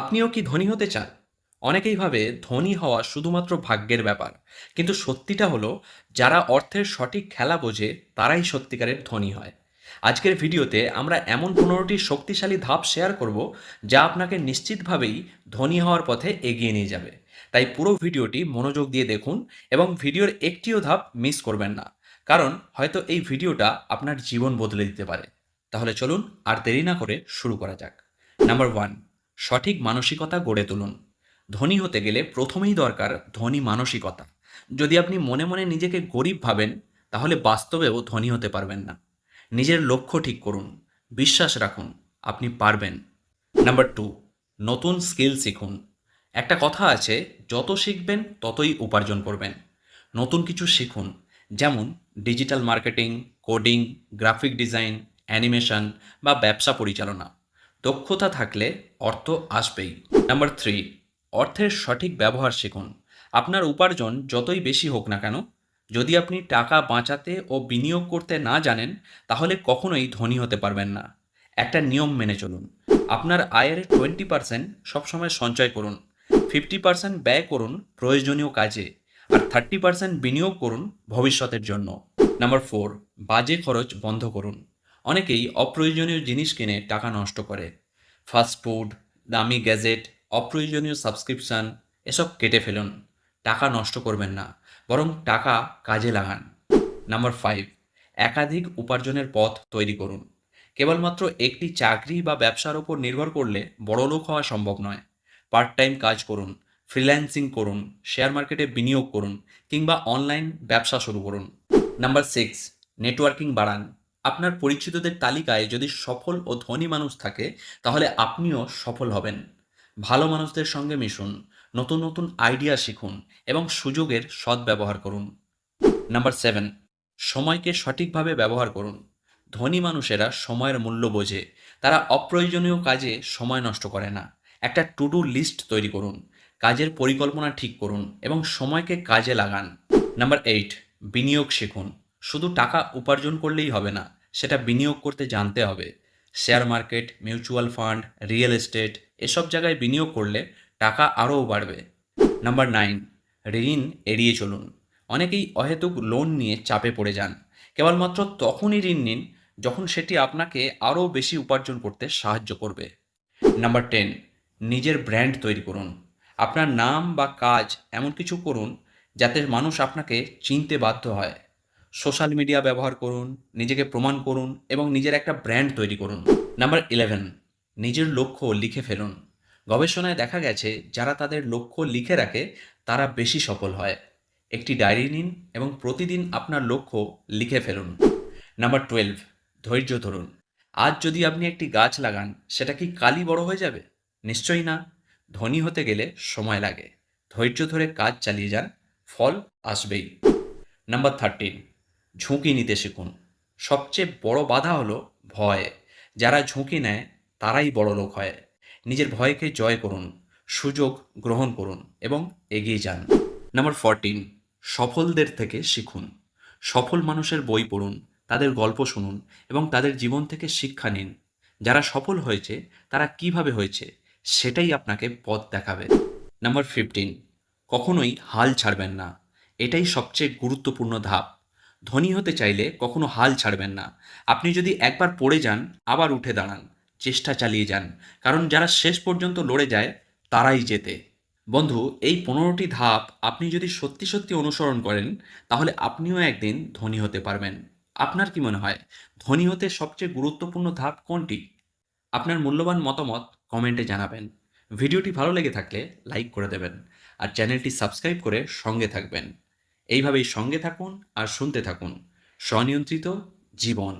আপনিও কি ধনী হতে চান? অনেকেই ভাবে ধনী হওয়া শুধুমাত্র ভাগ্যের ব্যাপার। কিন্তু সত্যিটা হলো, যারা অর্থের সঠিক খেলা বোঝে, তারাই সত্যিকারের ধনী হয়। আজকের ভিডিওতে আমরা এমন পনেরোটি শক্তিশালী ধাপ শেয়ার করব, যা আপনাকে নিশ্চিতভাবেই ধনী হওয়ার পথে এগিয়ে নিয়ে যাবে। তাই পুরো ভিডিওটি মনোযোগ দিয়ে দেখুন এবং ভিডিওর একটিও ধাপ মিস করবেন না, কারণ হয়তো এই ভিডিওটা আপনার জীবন বদলে দিতে পারে। তাহলে চলুন আর দেরি না করে শুরু করা যাক। নাম্বার ওয়ান সঠিক মানসিকতা গড়ে তুলুন। ধনী হতে গেলে প্রথমেই দরকার ধনী মানসিকতা। যদি আপনি মনে মনে নিজেকে গরিব ভাবেন, তাহলে বাস্তবেও ধনী হতে পারবেন না। নিজের লক্ষ্য ঠিক করুন, বিশ্বাস রাখুন, আপনি পারবেন। নাম্বার টু, নতুন স্কিল শিখুন। একটা কথা আছে, যত শিখবেন, ততই উপার্জন করবেন। নতুন কিছু শিখুন, যেমন digital marketing, coding, graphic design, animation বা ব্যবসা পরিচালনা। দক্ষতা থাকলে অর্থ আসবেই। নাম্বার থ্রি, অর্থের সঠিক ব্যবহার শিখুন। আপনার উপার্জন যতই বেশি হোক না কেন, যদি আপনি টাকা বাঁচাতে ও বিনিয়োগ করতে না জানেন, তাহলে কখনোই ধনী হতে পারবেন না। একটা নিয়ম মেনে চলুন। আপনার আয়ের টোয়েন্টি পার্সেন্ট সবসময় সঞ্চয় করুন। ফিফটি পার্সেন্ট ব্যয় করুন প্রয়োজনীয় কাজে আর থার্টি পার্সেন্ট বিনিয়োগ করুন ভবিষ্যতের জন্য। নাম্বার ফোর, বাজে খরচ বন্ধ করুন। অনেকেই অপ্রয়োজনীয় জিনিস কিনে টাকা নষ্ট করে। ফাস্টফুড দামি গ্যাজেট অপ্রয়োজনীয় সাবস্ক্রিপশান এসব কেটে ফেলুন। টাকা নষ্ট করবেন না, বরং টাকা কাজে লাগান। নাম্বার ফাইভ একাধিক উপার্জনের পথ তৈরি করুন। কেবলমাত্র একটি চাকরি বা ব্যবসার ওপর নির্ভর করলে বড়লোক হওয়া সম্ভব নয়। পার্ট টাইম কাজ করুন ফ্রিল্যান্সিং করুন শেয়ার মার্কেটে বিনিয়োগ করুন, কিংবা অনলাইন ব্যবসা শুরু করুন। নাম্বার সিক্স নেটওয়ার্কিং বাড়ান। আপনার পরিচিতদের তালিকায় যদি সফল ও ধনী মানুষ থাকে, তাহলে আপনিও সফল হবেন। ভালো মানুষদের সঙ্গে মিশুন, নতুন নতুন আইডিয়া শিখুন এবং সুযোগের সদ্ব্যবহার করুন। নাম্বার সেভেন সময়কে সঠিকভাবে ব্যবহার করুন। ধনী মানুষেরা সময়ের মূল্য বোঝে, তারা অপ্রয়োজনীয় কাজে সময় নষ্ট করে না। একটা টু ডু লিস্ট তৈরি করুন, কাজের পরিকল্পনা ঠিক করুন এবং সময়কে কাজে লাগান। নাম্বার এইট বিনিয়োগ শিখুন। শুধু টাকা উপার্জন করলেই হবে না, সেটা বিনিয়োগ করতে জানতে হবে। Share market, mutual fund, real estate, এসব জায়গায় বিনিয়োগ করলে টাকা আরও বাড়বে। নাম্বার নাইন, ঋণ এড়িয়ে চলুন। অনেকেই অহেতুক লোন নিয়ে চাপে পড়ে যান। কেবলমাত্র তখনই ঋণ নিন যখন সেটি আপনাকে আরও বেশি উপার্জন করতে সাহায্য করবে। নাম্বার টেন, নিজের ব্র্যান্ড তৈরি করুন। আপনার নাম বা কাজ এমন কিছু করুন যাতে মানুষ আপনাকে চিনতে বাধ্য হয়। সোশ্যাল মিডিয়া ব্যবহার করুন, নিজেকে প্রমাণ করুন এবং নিজের একটা ব্র্যান্ড তৈরি করুন। নাম্বার ইলেভেন নিজের লক্ষ্য লিখে ফেলুন। গবেষণায় দেখা গেছে, যারা তাদের লক্ষ্য লিখে রাখে, তারা বেশি সফল হয়। একটি ডায়েরি নিন এবং প্রতিদিন আপনার লক্ষ্য লিখে ফেলুন। নাম্বার টুয়েলভ ধৈর্য ধরুন। আজ যদি আপনি একটি গাছ লাগান, সেটা কি কালই বড় হয়ে যাবে? নিশ্চয়ই না। ধনী হতে গেলে সময় লাগে। ধৈর্য ধরে কাজ চালিয়ে যান, ফল আসবেই। নাম্বার থার্টিন ঝুঁকি নিতে শিখুন। সবচেয়ে বড় বাধা হলো ভয়। যারা ঝুঁকি নেয়, তারাই বড় লোক হয়। নিজের ভয়কে জয় করুন, সুযোগ গ্রহণ করুন এবং এগিয়ে যান। নাম্বার ফরটিন সফলদের থেকে শিখুন। সফল মানুষের বই পড়ুন, তাদের গল্প শুনুন এবং তাদের জীবন থেকে শিক্ষা নিন। যারা সফল হয়েছে, তারা কীভাবে হয়েছে, সেটাই আপনাকে পথ দেখাবে। নাম্বার ফিফটিন কখনোই হাল ছাড়বেন না। এটাই সবচেয়ে গুরুত্বপূর্ণ ধাপ। ধনী হতে চাইলে কখনো হাল ছাড়বেন না। আপনি যদি একবার পড়ে যান, আবার উঠে দাঁড়ান। চেষ্টা চালিয়ে যান। কারণ যারা শেষ পর্যন্ত লড়ে যায়, তারাই জেতে। বন্ধু, এই পনেরোটি ধাপ আপনি যদি সত্যি সত্যি অনুসরণ করেন, তাহলে আপনিও একদিন ধনী হতে পারবেন। আপনার কি মনে হয়? ধনী হতে সবচেয়ে গুরুত্বপূর্ণ ধাপ কোনটি? আপনার মূল্যবান মতামত কমেন্টে জানাবেন। ভিডিওটি ভালো লেগে থাকলে লাইক করে দেবেন। আর চ্যানেলটি সাবস্ক্রাইব করে সঙ্গে থাকবেন। এইভাবেই সঙ্গে থাকুন আর শুনতে থাকুন স্বনিয়ন্ত্রিত জীবন।